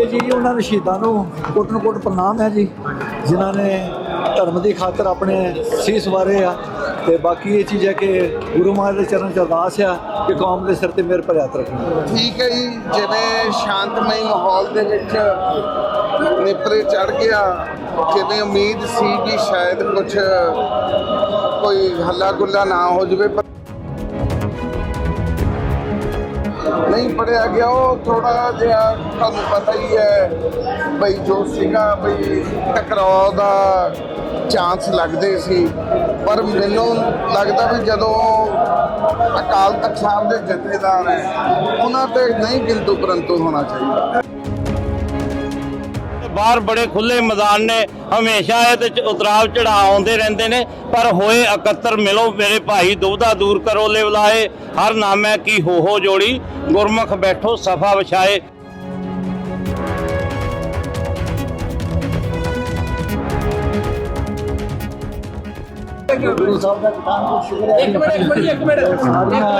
ਇਹ ਜੀ ਉਹਨਾਂ ਦੇ ਸ਼ਹੀਦਾਂ ਨੂੰ ਕੋਟਨ ਕੋਟ ਪ੍ਰਣਾਮ ਹੈ ਜੀ, ਜਿਨ੍ਹਾਂ ਨੇ ਧਰਮ ਦੀ ਖਾਤਰ ਆਪਣੇ ਸੀਸ ਵਾਰੇ ਆ ਤੇ ਬਾਕੀ ਇਹ ਚੀਜ਼ ਹੈ ਕਿ ਗੁਰੂ ਮਹਾਰਾਜ ਦੇ ਚਰਨ ਚ ਅਰਦਾਸ ਆ ਕਿ ਕੌਮ ਦੇ ਸਿਰ ਤੇ ਮਿਹਰ ਭਰਿਆ ਯਾਤਰਾ ਰੱਖਣਾ। ਠੀਕ ਹੈ ਜੀ, ਜਿਵੇਂ ਸ਼ਾਂਤਮਈ ਮਾਹੌਲ ਦੇ ਵਿੱਚ ਨੇਪਰੇ ਚੜ ਗਿਆ, ਜਿਵੇਂ ਉਮੀਦ ਸੀ ਕਿ ਸ਼ਾਇਦ ਕੁਝ ਕੋਈ ਹੱਲਾ ਗੁੱਲਾ ਨਾ ਹੋ ਜਵੇ ਨਹੀਂ ਪੜਿਆ ਗਿਆ, ਉਹ ਥੋੜਾ ਜਿਹਾ ਤੁਹਾਨੂੰ ਪਤਾ ਹੀ ਹੈ ਬਈ ਜੋ ਸੀਗਾ ਬਈ ਟਕਰਾਅ ਦਾ ਚਾਂਸ ਲੱਗਦੇ ਸੀ। ਪਰ ਮੈਨੂੰ ਲੱਗਦਾ ਵੀ ਜਦੋਂ ਅਕਾਲ ਤਖਤ ਸਾਹਿਬ ਦੇ ਜਥੇਦਾਰ ਹੈ, ਉਹਨਾਂ ਤੇ ਨਹੀਂ ਕਿੰਤੂ ਪਰੰਤੂ ਹੋਣਾ ਚਾਹੀਦਾ। ਬਾਹਰ ਬੜੇ ਖੁੱਲੇ ਮੈਦਾਨ ਨੇ ਹਮੇਸ਼ਾ ਇਹਦੇ ਚ ਉਤਰਾਵ ਚੜਾਅ ਆਉਂਦੇ ਰਹਿੰਦੇ ਨੇ ਪਰ ਹੋਏ ਇਕੱਤਰ ਮਿਲੋ ਮੇਰੇ ਭਾਈ ਦੁਬਦਾ ਦੂਰ ਕਰੋ ਲੈ ਬੁਲਾਏ ਹਰ ਨਾਮੈ ਕੀ ਹੋ ਹੋ ਜੋੜੀ ਗੁਰਮੁਖ ਬੈਠੋ ਸਫਾ ਵਿਛਾਏ। ਗੁਰੂ ਸਾਹਿਬ ਦਾ ਕਿਤਾਬ ਨੂੰ ਸ਼ੁਕਰ ਹੈ ਇੱਕ ਮਿੰਟ ਇੱਕ ਮਿੰਟ। ਇੱਕ ਮਿੰਟ। ਸਾਰੀਆਂ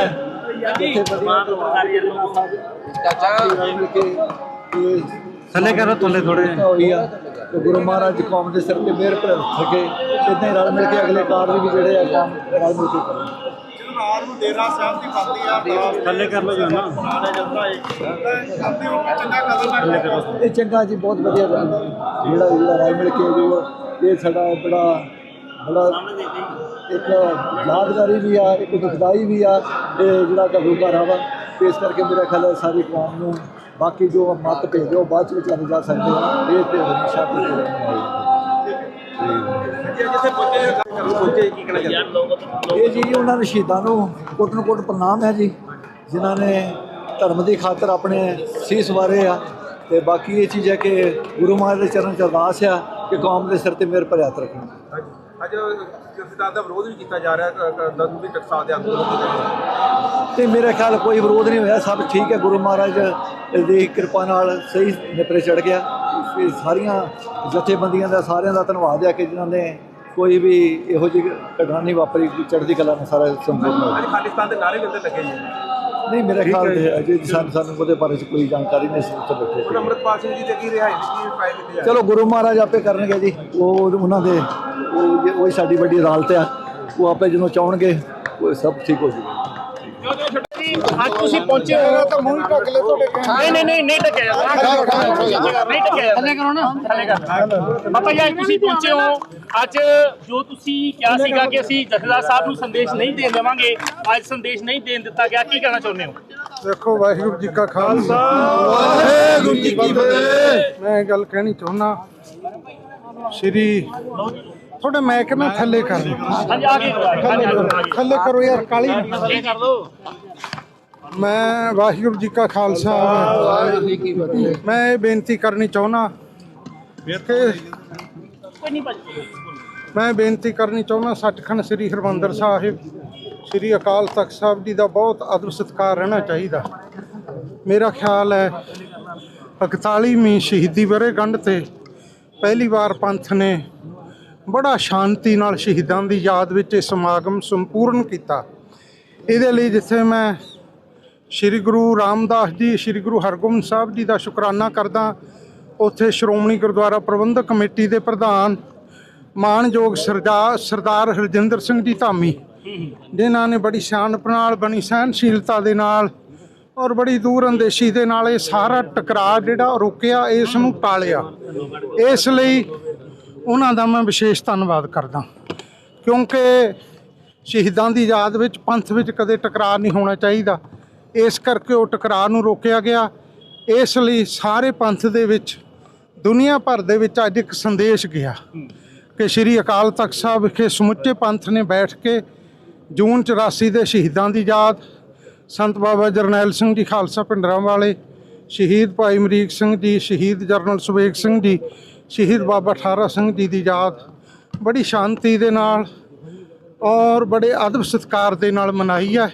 ਥੱਲੇ ਕਰੋ ਥੱਲੇ ਥੋੜੇ ਹੋਈ ਆ ਤੇ ਗੁਰੂ ਮਹਾਰਾਜ ਕੌਮ ਦੇ ਸਿਰ ਤੇ ਮਿਹਰ ਭਰ ਸਕੇ ਇਦਾਂ ਹੀ ਰਲ ਮਿਲ ਕੇ ਅਗਲੇ ਕਾਰਜ ਵੀ ਜਿਹੜੇ ਆ ਕੰਮ ਰਲ ਮਿਲ ਕੇ ਕਰਨ ਰਾਤ ਨੂੰ ਡੇਰਾ ਸਾਹਿਬ ਦੀ ਬਣਦੀ ਆ ਥੱਲੇ ਕਰ ਲਓ ਜਾਨਾ ਬਣਾਇਆ ਜਾਂਦਾ ਹੈ। ਕਰਦੇ ਹੋ ਚੰਗਾ ਕਦਮ ਲੱਗਦਾ ਇਹ ਚੰਗਾ ਜੀ ਬਹੁਤ ਵਧੀਆ ਗੱਲ ਹੈ। ਜਿਹੜਾ ਜਿਹੜਾ ਰਲ ਮਿਲ ਕੇ ਜੋ ਇਹ ਸਾਡਾ ਬੜਾ ਬੜਾ ਇੱਕ ਯਾਦਗਾਰੀ ਵੀ ਆ ਇੱਕ ਦੁਖਦਾਈ ਵੀ ਆ ਇਹ ਜਿਹੜਾ ਘਰੂ ਘਾਰਾ ਵਾ ਤੇ ਇਸ ਕਰਕੇ ਮੇਰਾ ਖਿਆਲ ਸਾਰੀ ਕੌਮ ਨੂੰ ਬਾਕੀ ਜੋ ਮਤ ਭੇਜੋ ਉਹ ਬਾਅਦ ਚ ਵਿਚਾਰੇ ਜਾ ਸਕਦੇ ਆ ਇਹ ਤੇ ਹਮੇਸ਼ਾ ਤੇ ਇਹ ਜੀ ਉਹਨਾਂ ਦੇ ਸ਼ਹੀਦਾਂ ਨੂੰ ਕੋਟਨ ਕੋਟ ਪ੍ਰਣਾਮ ਹੈ ਜੀ, ਜਿਨ੍ਹਾਂ ਨੇ ਧਰਮ ਦੀ ਖਾਤਰ ਆਪਣੇ ਸੀਸ ਵਾਰੇ ਆ। ਤੇ ਬਾਕੀ ਇਹ ਚੀਜ਼ ਹੈ ਕਿ ਗੁਰੂ ਮਹਾਰਾਜ ਦੇ ਚਰਨ ਚ ਅਰਦਾਸ ਆ ਕਿ ਕੌਮ ਦੇ ਸਿਰ ਤੇ ਮਿਹਰ ਭਰਿਆ ਰੱਖਣਾ। ਅੱਜ ਜਥੇਦਾਰ ਦਾ ਵਿਰੋਧ ਵੀ ਕੀਤਾ ਜਾ ਰਿਹਾ ਦੰਦੂ ਦੀ ਟਕਸਾਲ ਦੇ ਦੇ ਤੇ ਮੇਰੇ ਖਿਆਲ ਕੋਈ ਵਿਰੋਧ ਨਹੀਂ ਹੋਇਆ ਸਭ ਠੀਕ ਹੈ ਗੁਰੂ ਮਹਾਰਾਜ ਦੀ ਕਿਰਪਾ ਨਾਲ ਸਹੀ ਨਿਪਰੇ ਚੜ ਗਿਆ। ਇਹ ਸਾਰੀਆਂ ਜਥੇਬੰਦੀਆਂ ਦਾ ਸਾਰਿਆਂ ਦਾ ਧੰਨਵਾਦ ਹੈ ਕਿ ਜਿਨ੍ਹਾਂ ਨੇ ਕੋਈ ਵੀ ਇਹੋ ਜਿਹੀ ਘਟਨਾ ਨਹੀਂ ਵਾਪਰੀ ਕਿ ਚੜ੍ਹਦੀ ਕਲਾ ਨਾਲ ਸਾਰਾ ਸੰਪੂਰਨ ਅੱਜ ਖਾਲਿਸਤਾਨ ਦੇ ਨਾਰੇ ਵੀ ਉੱਤੇ ਲੱਗੇ ਜੀ। ਨਹੀਂ ਮੇਰੇ ਖਿਆਲ ਤੇ ਅਜੇ ਸਾਨੂੰ ਸਾਨੂੰ ਉਹਦੇ ਬਾਰੇ ਚ ਕੋਈ ਜਾਣਕਾਰੀ ਨਹੀਂ ਸੀ ਉੱਥੇ ਬੈਠੇ ਸੀ। ਸਿੰਘ ਜੀ ਤੇ ਕੀ ਰਹੀ ਚਲੋ ਗੁਰੂ ਮਹਾਰਾਜ ਆਪੇ ਕਰਨਗੇ ਜੀ ਉਹ ਉਹਨਾਂ ਦੇ ਉਹ ਉਹ ਸਾਡੀ ਵੱਡੀ ਅਦਾਲਤ ਆ। ਉਹ ਆਪੇ ਜਦੋਂ ਚਾਹਣਗੇ ਉਹ ਸਭ ਠੀਕ ਹੋ ਜਾਊਗਾ ਅੱਜ ਤੁਸੀਂ ਪਹੁੰਚੇ ਹੋ। ਤਾਂ ਮੂੰਹ ਢੱਕ ਲੈ ਤੁਹਾਡੇ ਨਹੀਂ ਨਹੀਂ ਨਹੀਂ ਨਹੀਂ ਢੱਕਿਆ ਜਾਂਦਾ। ਨਹੀਂ ਢੱਕਿਆ ਥੱਲੇ ਕਰੋ ਨਾ। ਥੱਲੇ ਕਰ। ਬਾਬਾ ਜੀ ਅੱਜ ਤੁਸੀਂ ਪਹੁੰਚੇ ਹੋ। ਅੱਜ ਜੋ ਤੁਸੀਂ ਕਿਹਾ ਸੀਗਾ ਕਿ ਅਸੀਂ ਜਥੇਦਾਰ ਸਾਹਿਬ ਨੂੰ ਸੰਦੇਸ਼ ਨਹੀਂ ਦੇਣ ਦੇਵਾਂਗੇ ਅੱਜ ਸੰਦੇਸ਼ ਨਹੀਂ ਦੇਣ ਦਿੱਤਾ ਗਿਆ। ਕੀ ਕਹਿਣਾ ਚਾਹੁੰਦੇ ਹੋ? ਦੇਖੋ ਵਾਹਿਗੁਰੂ ਜੀ ਕਾ ਖਾਲਸਾ। ਵਾਹਿਗੁਰੂ ਜੀ ਕੀ ਫਤਿਹ। ਮੈਂ ਗੱਲ ਕਹਿਣੀ ਚਾਹੁੰਦਾ। ਸ਼੍ਰੀ ਤੁਹਾਡੇ ਮੈਂ ਕਿ ਮੈਂ ਥੱਲੇ ਕਰ ਗਏ ਥੱਲੇ ਕਰੋ ਯਾਰ ਕਾਲੀ। ਕਰ ਦੋ ਮੈਂ ਵਾਹਿਗੁਰੂ ਜੀ ਕਾ ਖਾਲਸਾ। ਮੈਂ ਇਹ ਬੇਨਤੀ ਕਰਨੀ ਚਾਹੁੰਦਾ ਮੈਂ ਬੇਨਤੀ ਕਰਨੀ ਚਾਹੁੰਦਾ ਸੱਚਖੰਡ ਸ੍ਰੀ ਹਰਮੰਦਰ ਸਾਹਿਬ ਸ੍ਰੀ ਅਕਾਲ ਤਖਤ ਸਾਹਿਬ ਜੀ ਦਾ ਬਹੁਤ ਅਦਬ ਸਤਿਕਾਰ ਰਹਿਣਾ ਚਾਹੀਦਾ। ਮੇਰਾ ਖਿਆਲ ਹੈ 41ਵੀਂ ਸ਼ਹੀਦੀ ਵਰ੍ਹੇਗੰਢ ਤੇ ਪਹਿਲੀ ਵਾਰ ਪੰਥ ਨੇ ਬੜਾ ਸ਼ਾਂਤੀ ਨਾਲ ਸ਼ਹੀਦਾਂ ਦੀ ਯਾਦ ਵਿੱਚ ਇਹ ਸਮਾਗਮ ਸੰਪੂਰਨ ਕੀਤਾ। ਇਹਦੇ ਲਈ ਜਿੱਥੇ ਮੈਂ ਸ੍ਰੀ ਗੁਰੂ ਰਾਮਦਾਸ ਜੀ, ਸ੍ਰੀ ਗੁਰੂ ਹਰਗੋਬਿੰਦ ਸਾਹਿਬ ਜੀ ਦਾ ਸ਼ੁਕਰਾਨਾ ਕਰਦਾ, ਉੱਥੇ ਸ਼੍ਰੋਮਣੀ ਗੁਰਦੁਆਰਾ ਪ੍ਰਬੰਧਕ ਕਮੇਟੀ ਦੇ ਪ੍ਰਧਾਨ ਮਾਨਯੋਗ ਸਰਦਾਰ ਸਰਦਾਰ ਹਰਜਿੰਦਰ ਸਿੰਘ ਜੀ ਧਾਮੀ, ਜਿਨ੍ਹਾਂ ਨੇ ਬੜੀ ਸਿਆਣਪ ਨਾਲ ਬਣੀ ਸਹਿਨਸ਼ੀਲਤਾ ਦੇ ਨਾਲ ਔਰ ਬੜੀ ਦੂਰ ਅੰਦੇਸ਼ੀ ਦੇ ਨਾਲ ਇਹ ਸਾਰਾ ਟਕਰਾਅ ਜਿਹੜਾ ਉਹ ਰੋਕਿਆ, ਇਸ ਨੂੰ ਟਾਲਿਆ। ਇਸ ਲਈ ਉਹਨਾਂ ਦਾ ਮੈਂ ਵਿਸ਼ੇਸ਼ ਧੰਨਵਾਦ ਕਰਦਾ। ਕਿਉਂਕਿ ਸ਼ਹੀਦਾਂ ਦੀ ਯਾਦ ਵਿੱਚ ਪੰਥ ਵਿੱਚ ਕਦੇ ਟਕਰਾਅ ਨਹੀਂ ਹੋਣਾ ਚਾਹੀਦਾ। ਇਸ ਕਰਕੇ ਉਹ ਟਕਰਾਅ ਨੂੰ ਰੋਕਿਆ ਗਿਆ। ਇਸ ਲਈ ਸਾਰੇ ਪੰਥ ਦੇ ਵਿੱਚ, ਦੁਨੀਆ ਭਰ ਦੇ ਵਿੱਚ ਅੱਜ ਇੱਕ ਸੰਦੇਸ਼ ਗਿਆ ਕਿ ਸ੍ਰੀ ਅਕਾਲ ਤਖਤ ਸਾਹਿਬ ਵਿਖੇ ਸਮੁੱਚੇ ਪੰਥ ਨੇ ਬੈਠ ਕੇ ਜੂਨ 84 ਦੇ ਸ਼ਹੀਦਾਂ ਦੀ ਯਾਦ, ਸੰਤ ਬਾਬਾ ਜਰਨੈਲ ਸਿੰਘ ਜੀ, ਖਾਲਸਾ ਪਿੰਡਰਾਂ ਵਾਲੇ ਸ਼ਹੀਦ ਭਾਈ ਅਮਰੀਕ ਸਿੰਘ ਜੀ, ਸ਼ਹੀਦ ਜਰਨਲ ਸੁਬੇਗ ਸਿੰਘ ਜੀ ਸ਼ਹੀਦ ਬਾਬਾ ਠਾਰਾ ਸਿੰਘ ਜੀ ਦੀ ਯਾਦ ਬੜੀ ਸ਼ਾਂਤੀ ਦੇ ਨਾਲ ਔਰ ਬੜੇ ਅਦਬ ਸਤਿਕਾਰ ਦੇ ਨਾਲ ਮਨਾਈ ਹੈ।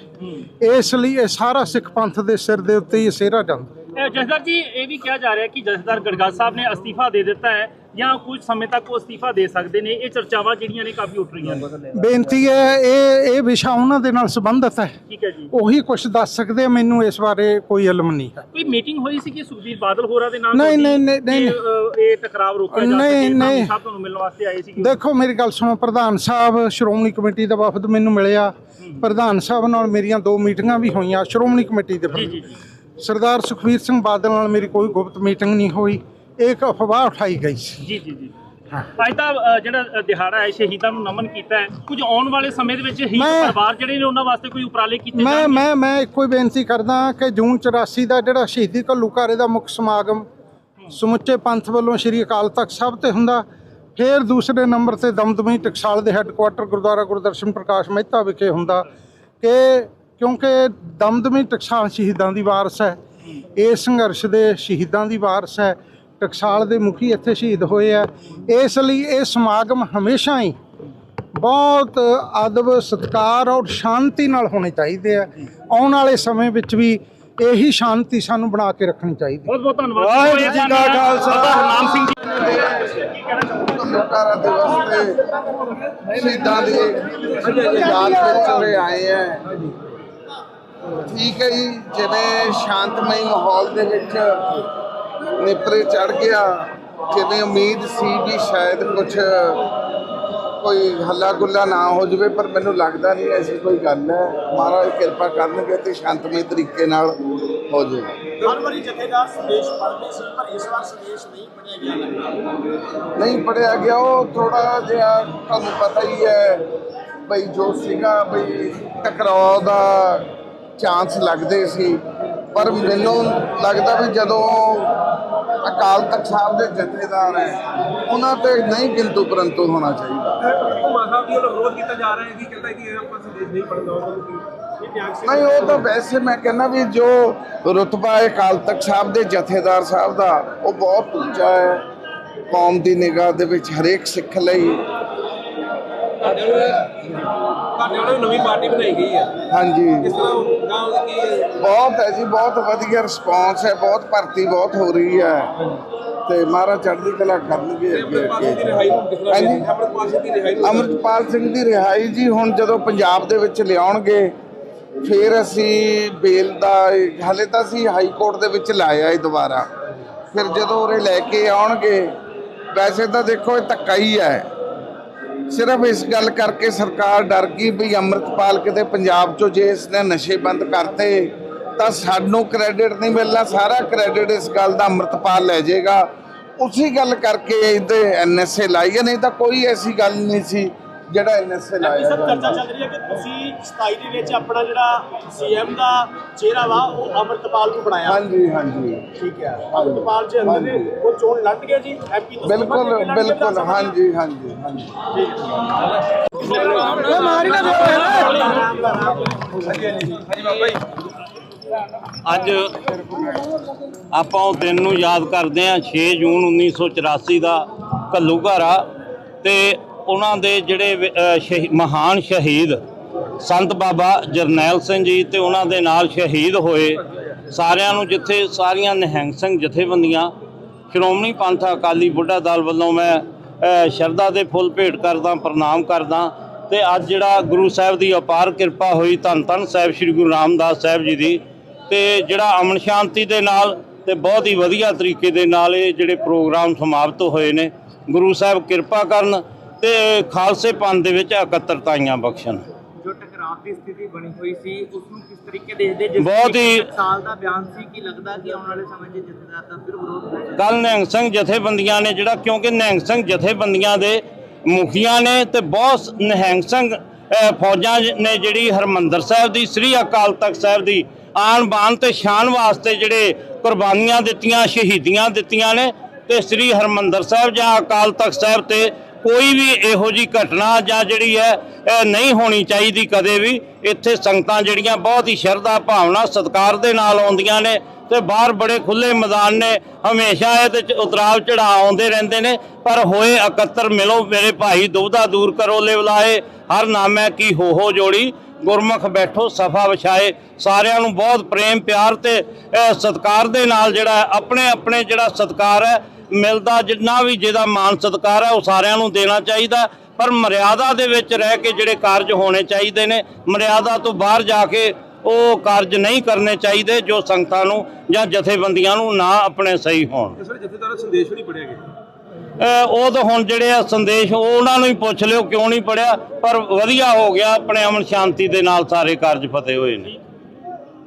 ਇਸ ਲਈ ਇਹ ਸਾਰਾ ਸਿੱਖ ਪੰਥ ਦੇ ਸਿਰ ਦੇ ਉੱਤੇ ਹੀ ਸਿਹਰਾ ਜਾਂਦਾ। ਇਹ ਜਥੇਦਾਰ ਜੀ, ਇਹ ਵੀ ਕਿਹਾ ਜਾ ਰਿਹਾ ਕਿ ਜਥੇਦਾਰ ਗੜਗਾ ਸਾਹਿਬ ਨੇ ਅਸਤੀਫਾ ਦੇ ਦਿੱਤਾ ਹੈ। ਜਾਂ ਕੁਝ ਸਮੇਂ ਤੱਕ ਉਹ ਅਸਤੀਫਾ ਦੇ ਸਕਦੇ ਨੇ ਇਹ ਚਰਚਾਵਾਂ ਜਿਹੜੀਆਂ ਨੇ ਕਾਫੀ ਉੱਠ ਰਹੀਆਂ ਨੇ। ਬੇਨਤੀ ਹੈ ਇਹ ਇਹ ਵਿਸ਼ਾ ਉਹਨਾਂ ਦੇ ਨਾਲ ਸੰਬੰਧਿਤ ਹੈ। ਠੀਕ ਹੈ ਜੀ। ਉਹੀ ਕੁਝ ਦੱਸ ਸਕਦੇ ਮੈਨੂੰ ਇਸ ਬਾਰੇ ਕੋਈ ਇਲਮ ਨਹੀਂ ਹੈ। ਕੋਈ ਮੀਟਿੰਗ ਹੋਈ ਸੀ ਕਿ ਸੁਖਬੀਰ ਬਾਦਲ ਹੋਰਾਂ ਦੇ ਨਾਲ ਨਹੀਂ, ਨਹੀਂ, ਨਹੀਂ, ਇਹ ਟਕਰਾਵ ਰੋਕਿਆ ਜਾ ਨਹੀਂ, ਸਕੇ ਨਹੀਂ। ਸਾਹਿਬ ਤੁਹਾਨੂੰ ਮਿਲਣ ਵਾਸਤੇ ਆਏ ਸੀ ਦੇਖੋ ਮੇਰੀ ਗੱਲ ਸੁਣੋ ਪ੍ਰਧਾਨ ਸਾਹਿਬ ਸ਼੍ਰੋਮਣੀ ਕਮੇਟੀ ਦਾ ਵਫਦ ਮੈਨੂੰ ਮਿਲਿਆ। ਪ੍ਰਧਾਨ ਸਾਹਿਬ ਨਾਲ ਮੇਰੀਆਂ ਦੋ ਮੀਟਿੰਗਾਂ ਵੀ ਹੋਈਆਂ ਸ਼੍ਰੋਮਣੀ ਕਮੇਟੀ ਦੇ ਸਰਦਾਰ ਸੁਖਬੀਰ ਸਿੰਘ ਬਾਦਲ ਨਾਲ ਮੇਰੀ ਕੋਈ ਗੁਪਤ ਮੀਟਿੰਗ ਨਹੀਂ ਹੋਈ। ਇੱਕ ਅਫਵਾਹ ਉਠਾਈ ਗਈ ਸੀ। ਜੀ ਜੀ ਜੀ। ਅੱਜ ਤਾਂ ਅ, ਜਿਹੜਾ ਅ, ਦਿਹਾੜਾ ਹੈ ਸ਼ਹੀਦਾਂ ਨੂੰ ਨਮਨ ਕੀਤਾ ਹੈ ਕੁਝ ਆਉਣ ਵਾਲੇ ਸਮੇਂ ਦੇ ਵਿੱਚ ਸ਼ਹੀਦ ਮੈਂ- ਪਰਿਵਾਰ ਜਿਹੜੇ ਨੇ ਉਹਨਾਂ ਵਾਸਤੇ ਕੋਈ ਉਪਰਾਲੇ ਕੀਤੇ ਮੈਂ ਜਾਣਗੇ? ਮੈਂ ਮੈਂ ਇੱਕੋ ਹੀ ਬੇਨਤੀ ਕਰਦਾ ਕਿ ਜੂਨ 84 ਦਾ ਜਿਹੜਾ ਸ਼ਹੀਦੀ ਘੱਲੂਘਾਰੇ ਦਾ ਮੁੱਖ ਸਮਾਗਮ ਸਮੁੱਚੇ ਪੰਥ ਵੱਲੋਂ ਸ੍ਰੀ ਅਕਾਲ ਤਖਤ ਸਾਹਿਬ ਤੇ ਹੁੰਦਾ ਫਿਰ ਦੂਸਰੇ ਨੰਬਰ ਤੇ ਦਮਦਮੀ ਟਕਸਾਲ ਦੇ ਹੈੱਡਕੁਆਟਰ ਗੁਰਦੁਆਰਾ ਗੁਰਦਰਸ਼ਨ ਪ੍ਰਕਾਸ਼ ਮਹਿਤਾ ਵਿਖੇ ਹੁੰਦਾ ਕਿ ਕਿਉਂਕਿ ਦਮਦਮੀ ਟਕਸਾਲ ਸ਼ਹੀਦਾਂ ਦੀ ਵਾਰਸ ਹੈ। ਇਹ ਸੰਘਰਸ਼ ਦੇ ਸ਼ਹੀਦਾਂ ਦੀ ਵਾਰਸ ਹੈ ਟਕਸਾਲ ਦੇ ਮੁਖੀ ਇੱਥੇ ਸ਼ਹੀਦ ਹੋਏ ਆ। ਇਸ ਲਈ ਇਹ ਸਮਾਗਮ ਹਮੇਸ਼ਾ ਹੀ ਬਹੁਤ ਅਦਬ ਸਤਿਕਾਰ ਔਰ ਸ਼ਾਂਤੀ ਨਾਲ ਹੋਣੇ ਚਾਹੀਦੇ ਆ। ਆਉਣ ਵਾਲੇ ਸਮੇਂ ਵਿੱਚ ਵੀ ਇਹੀ ਸ਼ਾਂਤੀ ਸਾਨੂੰ ਬਣਾ ਕੇ ਰੱਖਣੀ ਚਾਹੀਦੀ। ਬਹੁਤ ਬਹੁਤ ਧੰਨਵਾਦ। ਵਾਹਿਗੁਰੂ ਜੀ ਕਾ ਖਾਲਸਾ। ਨਾਮ ਸਿੰਘ ਜੀ। ਲੋਕਾਰਾ ਦਿਵਸ ਤੇ ਸ਼ਹੀਦਾਂ ਦੀ ਯਾਦ ਵਿੱਚ ਉਰੇ ਆਏ ਹੈ ਠੀਕ ਹੈ ਜੀ ਜਿਵੇਂ ਸ਼ਾਂਤਮਈ ਮਾਹੌਲ ਦੇ ਵਿੱਚ ਨੇਪਰੇ ਚੜ ਗਿਆ। ਜਿਵੇਂ ਉਮੀਦ ਸੀ ਵੀ ਸ਼ਾਇਦ ਕੁਝ ਕੋਈ ਹੱਲਾ ਗੁੱਲਾ ਨਾ ਹੋ ਜਾਵੇ ਪਰ ਮੈਨੂੰ ਲੱਗਦਾ ਨਹੀਂ ਐਸੀ ਕੋਈ ਗੱਲ ਹੈ। ਮਹਾਰਾਜ ਕਿਰਪਾ ਕਰਨਗੇ ਤੇ ਸ਼ਾਂਤਮਈ ਤਰੀਕੇ ਨਾਲ ਹੋ ਜਾਏਗਾ ਹਰ ਵਾਰੀ ਜਥੇਦਾਰ ਸੰਦੇਸ਼ ਪੜ੍ਹਦੇ ਸੀ ਪਰ ਇਸ ਵਾਰ ਸੰਦੇਸ਼ ਨਹੀਂ ਪੜਿਆ ਗਿਆ। ਲੱਗਦਾ ਨਹੀਂ ਪੜਿਆ ਗਿਆ ਉਹ ਥੋੜਾ ਜਿਹਾ ਤੁਹਾਨੂੰ ਪਤਾ ਹੀ ਹੈ ਬਈ ਜੋ ਸੀਗਾ ਬਈ ਟਕਰਾਅ ਦਾ ਚਾਂਸ ਲੱਗਦੇ ਸੀ। ਪਰ ਮੈਨੂੰ ਲੱਗਦਾ ਵੀ ਜਦੋਂ ਅਕਾਲ ਤਖਤ ਸਾਹਿਬ ਦੇ ਜਥੇਦਾਰ ਹੈ ਉਹਨਾਂ ਤੇ ਨਹੀਂ ਕਿੰਤੂ ਪਰੰਤੂ ਹੋਣਾ ਚਾਹੀਦਾ। ਘੁਮਾ ਸਾਹਿਬ ਜੀ ਵੱਲੋਂ ਵਿਰੋਧ ਕੀਤਾ ਜਾ ਰਿਹਾ ਹੈ ਕਿ ਕਹਿੰਦਾ ਕਿ ਇਹ ਆਪਾਂ ਸੰਦੇਸ਼ ਨਹੀਂ ਪੜਦਾ ਉਹਨਾਂ ਨੂੰ? ਕੀ ਇਹ ਤਿਆਗ ਸੀ। ਨਹੀਂ ਉਹ ਤਾਂ ਵੈਸੇ ਮੈਂ ਕਹਿੰਦਾ ਵੀ ਜੋ ਰੁਤਬਾ ਹੈ ਅਕਾਲ ਤਖਤ ਸਾਹਿਬ ਦੇ ਜਥੇਦਾਰ ਸਾਹਿਬ ਦਾ ਉਹ ਬਹੁਤ ਉੱਚਾ ਹੈ। ਕੌਮ ਦੀ ਨਿਗਾਹ ਦੇ ਵਿੱਚ ਹਰੇਕ ਸਿੱਖ ਲਈ। ਤੁਹਾਡੇ ਵੱਲੋਂ ਨਵੀਂ ਪਾਰਟੀ ਬਣਾਈ ਗਈ ਹੈ। ਹਾਂਜੀ। ਕਿਸ ਤਰ੍ਹਾਂ ਗਾਂ ਉਹਦੀ ਕੀ ਬਹੁਤ ਹੈ ਜੀ ਬਹੁਤ ਵਧੀਆ ਰਿਸਪਾਂਸ ਹੈ ਬਹੁਤ ਭਰਤੀ ਬਹੁਤ ਹੋ ਰਹੀ ਹੈ। ਤੇ ਮਹਾਰਾਜ ਚੜ੍ਹਦੀ ਕਲਾ ਕਰਨਗੇ ਅੱਗੇ ਅੱਗੇ। ਹਾਂਜੀ। ਦੇਖਦੇ? ਅੰਮ੍ਰਿਤਪਾਲ ਸਿੰਘ ਦੀ ਰਿਹਾਈ ਨੂੰ ਅਮਰਪਾਲ ਸਿੰਘ ਦੀ ਰਿਹਾਈ ਜੀ ਹੁਣ ਜਦੋਂ ਪੰਜਾਬ ਦੇ ਵਿੱਚ ਲਿਆਉਣਗੇ ਫਿਰ ਅਸੀਂ ਬੇਲ ਦਾ ਹਲੇ ਤਾਂ ਅਸੀਂ ਹਾਈ ਕੋਰਟ ਦੇ ਵਿੱਚ ਲਾਇਆ ਇਹ ਦੁਬਾਰਾ। ਫਿਰ ਜਦੋਂ ਉਰੇ ਲੈ ਕੇ ਆਉਣਗੇ ਵੈਸੇ ਤਾਂ ਦੇਖੋ ਇਹ ਧੱਕਾ ਹੀ ਹੈ। ਸਿਰਫ ਇਸ ਗੱਲ ਕਰਕੇ ਸਰਕਾਰ ਡਰ ਗਈ ਵੀ ਅੰਮ੍ਰਿਤਪਾਲ ਕਿਤੇ ਪੰਜਾਬ ਚੋਂ ਜੇ ਇਸਨੇ ਨਸ਼ੇ ਬੰਦ ਕਰਤੇ, ਤਾਂ ਸਾਨੂੰ ਕ੍ਰੈਡਿਟ ਨਹੀਂ ਮਿਲਣਾ, ਸਾਰਾ ਕ੍ਰੈਡਿਟ ਇਸ ਗੱਲ ਦਾ ਅੰਮ੍ਰਿਤਪਾਲ ਲੈ ਜਾਏਗਾ। ਉਸੇ ਗੱਲ ਕਰਕੇ ਇਹਦੇ ਐਨਐਸਏ ਲਾਈ ਹੈ ਨਹੀਂ ਤਾਂ ਕੋਈ ਐਸੀ ਗੱਲ ਨਹੀਂ ਸੀ। ਜਿਹੜਾ ਐਨਐਸਏ ਲਾਇਆ ਸਭ ਚਰਚਾ ਚੱਲ ਰਹੀ ਹੈ ਕਿ ਤੁਸੀਂ 27 ਦੇ ਵਿੱਚ ਆਪਣਾ ਜਿਹੜਾ ਸੀਐਮ ਦਾ ਚਿਹਰਾ ਵਾ ਉਹ ਅਮਰਤਪਾਲ ਨੂੰ ਬਣਾਇਆ। ਹਾਂਜੀ ਹਾਂਜੀ। ਠੀਕ ਹੈ। ਅਮਰਤਪਾਲ ਜੀ ਅੰਦਰ ਨੇ ਉਹ ਚੋਣ ਲੜ ਗਏ ਜੀ ਐਮਪੀ ਤੋਂ ਬਿਲਕੁਲ ਬਿਲਕੁਲ। ਹਾਂਜੀ ਹਾਂਜੀ ਹਾਂਜੀ। ਅੱਜ ਆਪਾਂ ਉਹ ਦਿਨ ਨੂੰ ਯਾਦ ਕਰਦੇ ਹਾਂ 6 ਜੂਨ 1984 ਦਾ ਘੱਲੂਘਾਰਾ ਤੇ ਉਹਨਾਂ ਦੇ ਜਿਹੜੇ ਵ- ਮਹਾਨ ਸ਼ਹੀਦ ਸੰਤ ਬਾਬਾ ਜਰਨੈਲ ਸਿੰਘ ਜੀ ਤੇ ਉਹਨਾਂ ਦੇ ਨਾਲ ਸ਼ਹੀਦ ਹੋਏ ਸਾਰਿਆਂ ਨੂੰ ਜਿੱਥੇ ਸਾਰੀਆਂ ਨਿਹੰਗ ਸਿੰਘ ਜਥੇਬੰਦੀਆਂ, ਸ਼੍ਰੋਮਣੀ ਪੰਥ ਅਕਾਲੀ ਬੁੱਢਾ ਦਲ ਵੱਲੋਂ ਮੈਂ ਸ਼ਰਧਾ ਦੇ ਫੁੱਲ ਭੇਟ ਕਰਦਾ, ਪ੍ਰਣਾਮ ਕਰਦਾ ਤੇ ਅੱਜ ਜਿਹੜਾ ਗੁਰੂ ਸਾਹਿਬ ਦੀ ਅਪਾਰ ਕਿਰਪਾ ਹੋਈ ਧੰਨ ਧੰਨ ਸਾਹਿਬ ਸ੍ਰੀ ਗੁਰੂ ਰਾਮਦਾਸ ਸਾਹਿਬ ਜੀ ਦੀ ਤੇ ਜਿਹੜਾ ਅਮਨ ਸ਼ਾਂਤੀ ਦੇ ਨਾਲ ਤੇ ਬਹੁਤ ਹੀ ਵਧੀਆ ਤਰੀਕੇ ਦੇ ਨਾਲ ਇਹ ਜਿਹੜੇ ਪ੍ਰੋਗਰਾਮ ਸਮਾਪਤ ਹੋਏ ਨੇ, ਗੁਰੂ ਸਾਹਿਬ ਕਿਰਪਾ ਕਰਨ ਤੇ ਖਾਲਸੇ ਪੰਥ ਦੇ ਵਿੱਚ ਇਕੱਤਰਤਾਈਆਂ ਬਖਸ਼ਣ। ਜੋ ਟਕਰਾਅ ਦੀ ਸਥਿਤੀ ਬਣੀ ਹੋਈ ਸੀ ਉਸ ਨੂੰ ਕਿਸ ਤਰੀਕੇ ਦੇਖਦੇ ਜਿਸ ਬਹੁਤ ਹੀ- ਸਾਲ ਦਾ ਬਿਆਨ ਸੀ ਕਿ ਲੱਗਦਾ ਕਿ ਆਉਣ ਵਾਲੇ ਸਮੇਂ 'ਚ ਜਥੇਦਾਰ ਦਾ ਫਿਰ ਵਿਰੋਧ ਕੱਲ ਨਿਹੰਗ ਸਿੰਘ ਜਥੇਬੰਦੀਆਂ ਨੇ ਜਿਹੜਾ ਕਿਉਂਕਿ ਨਿਹੰਗ ਸਿੰਘ ਜਥੇਬੰਦੀਆਂ ਦੇ ਮੁਖੀਆਂ ਨੇ ਤੇ ਬਹੁਤ ਨਿਹੰਗ ਸਿੰਘ ਫੌਜਾਂ ਨੇ ਜਿਹੜੀ ਹਰਮੰਦਰ ਸਾਹਿਬ ਦੀ ਸ੍ਰੀ ਅਕਾਲ ਤਖਤ ਸਾਹਿਬ ਦੀ ਆਨ ਬਾਨ ਤੇ ਸ਼ਾਨ ਵਾਸਤੇ ਜਿਹੜੇ ਕੁਰਬਾਨੀਆਂ ਦਿੱਤੀਆਂ ਸ਼ਹੀਦੀਆਂ ਦਿੱਤੀਆਂ ਨੇ ਤੇ ਸ੍ਰੀ ਹਰਮੰਦਰ ਸਾਹਿਬ ਜਾਂ ਅਕਾਲ ਤਖਤ ਸਾਹਿਬ ਤੇ ਕੋਈ ਵੀ ਇਹੋ ਜੀ ਘਟਨਾ ਜਾਂ ਜਿਹੜੀ ਹੈ ਨਹੀਂ ਹੋਣੀ ਚਾਹੀਦੀ ਕਦੇ ਵੀ। ਇੱਥੇ ਸੰਗਤਾਂ ਜਿਹੜੀਆਂ ਬਹੁਤ ਹੀ ਸ਼ਰਧਾ ਭਾਵਨਾ ਸਤਿਕਾਰ ਦੇ ਨਾਲ ਆਉਂਦੀਆਂ ਨੇ ਤੇ ਬਾਹਰ ਬੜੇ ਖੁੱਲੇ ਮੈਦਾਨ ਨੇ। ਹਮੇਸ਼ਾ ਇਹਦੇ ਚ ਉਤਰਾਵ ਚੜਾਅ ਆਉਂਦੇ ਰਹਿੰਦੇ ਨੇ। ਪਰ ਹੋਏ ਇਕੱਤਰ ਮਿਲੋ ਮੇਰੇ ਭਾਈ ਦੁਬਦਾ ਦੂਰ ਕਰੋ ਲਿਵਲਾਏ ਹਰ ਨਾਮੈ ਕੀ ਹੋ ਹੋ ਜੋੜੀ। ਗੁਰਮੁਖ ਬੈਠੋ ਸਫਾ ਵਿਛਾਏ। ਸਾਰਿਆਂ ਨੂੰ ਬਹੁਤ ਪ੍ਰੇਮ ਪਿਆਰ ਤੇ ਅਹ, ਸਤਿਕਾਰ ਦੇ ਨਾਲ ਜਿਹੜਾ ਆਪਣੇ ਆਪਣੇ ਜਿਹੜਾ ਸਤਿਕਾਰ ਹੈ ਮਿਲਦਾ ਜਿੰਨਾ ਵੀ ਜਿਹਦਾ ਮਾਨ ਸਤਿਕਾਰ ਹੈ ਉਹ ਸਾਰਿਆਂ ਨੂੰ ਦੇਣਾ ਚਾਹੀਦਾ ਪਰ ਮਰਿਆਦਾ ਦੇ ਵਿੱਚ ਰਹਿ ਕੇ ਜਿਹੜੇ ਕਾਰਜ ਹੋਣੇ ਚਾਹੀਦੇ ਨੇ ਮਰਿਆਦਾ ਤੋਂ ਬਾਹਰ ਜਾ ਕੇ ਉਹ ਕਾਰਜ ਨਹੀਂ ਕਰਨੇ ਚਾਹੀਦੇ ਜੋ ਸੰਗਤਾਂ ਨੂੰ ਜਾਂ ਜਥੇਬੰਦੀਆਂ ਨੂੰ ਨਾ ਆਪਣੇ ਸਹੀ ਹੋਣ। ਜਥੇਦਾਰ ਸੰਦੇਸ਼ ਵੀ ਨਹੀਂ ਪੜਿਆ ਗਿਆ ਉਹ ਤਾਂ ਹੁਣ ਜਿਹੜੇ ਆ ਸੰਦੇਸ਼ ਉਹ ਉਹਨਾਂ ਨੂੰ ਹੀ ਪੁੱਛ ਲਿਓ ਕਿਉਂ ਨਹੀਂ ਪੜਿਆ ਪਰ ਵਧੀਆ ਹੋ ਗਿਆ ਆਪਣੇ ਅਮਨ ਸ਼ਾਂਤੀ ਦੇ ਨਾਲ ਸਾਰੇ ਕਾਰਜ ਫਤਿਹ ਹੋਏ ਨੇ।